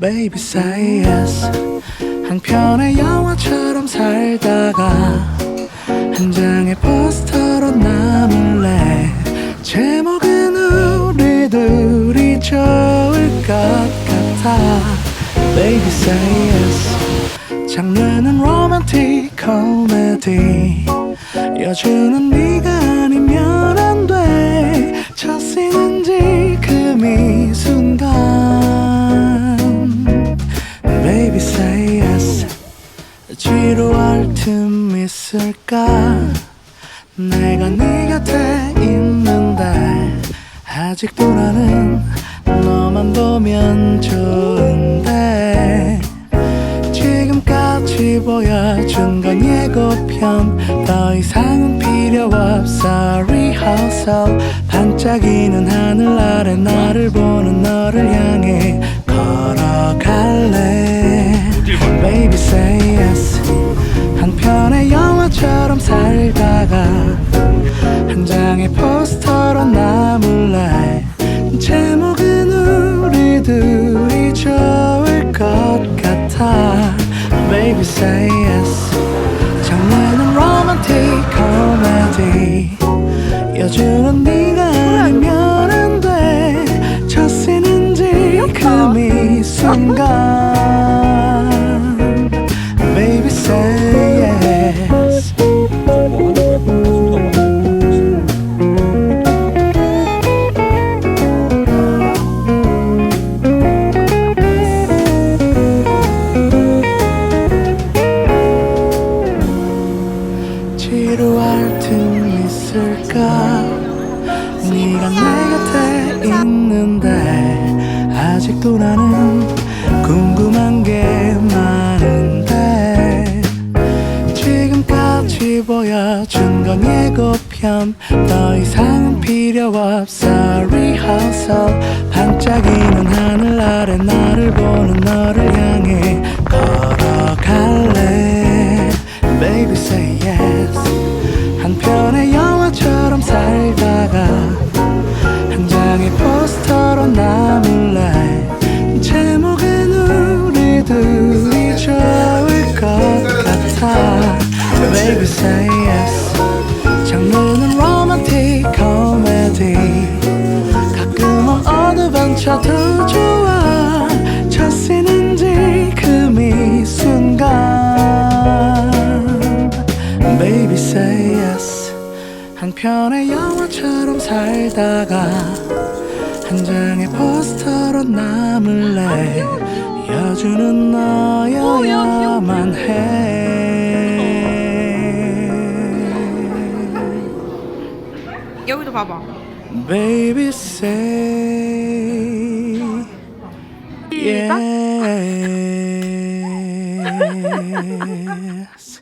Baby say yes. 한 편의 영화처럼 살다가 한 장의 포스터로 남을래. 제목은 우리 둘이 좋을 것 같아. Baby say yes. 장르는 로맨틱 코미디 여주는 네가 있을까? 내가 네 곁에 있는데 아직도 나는 너만 보면 좋은데 지금까지 보여준 건 예고편. 더 이상은 필요 없어. Rehearsal. 반짝이는 하늘 아래 나를 보는 너를 향해 걸어갈래. Baby say yes 한 편의 영화처럼 살다가 한 장의 포스터로 남을래 제목은 우리 둘이 좋을 것 같아. Baby say yes. 장르는 로맨틱 코미디 여주는 네가 아니면 안돼첫 쓰는 지금이 순간 네가 내 곁에 있는데 아직도 나는 궁금한 게 많은데 지금까지 보여준 건 예고편. 더 이상은 필요 없어. Rehearsal 반짝이는 하늘 아래 나를 보는 너를 향해 Baby say yes. 장르는 로맨틱 코미디 가끔은 어드벤처도 좋아. 첫 쓰는 지금이 순간. Baby say yes. 한 편의 영화처럼 살다가 한 장의 포스터로 남을래. 여주는 너여야만 해 여기도 봐봐. Baby say 시작. yes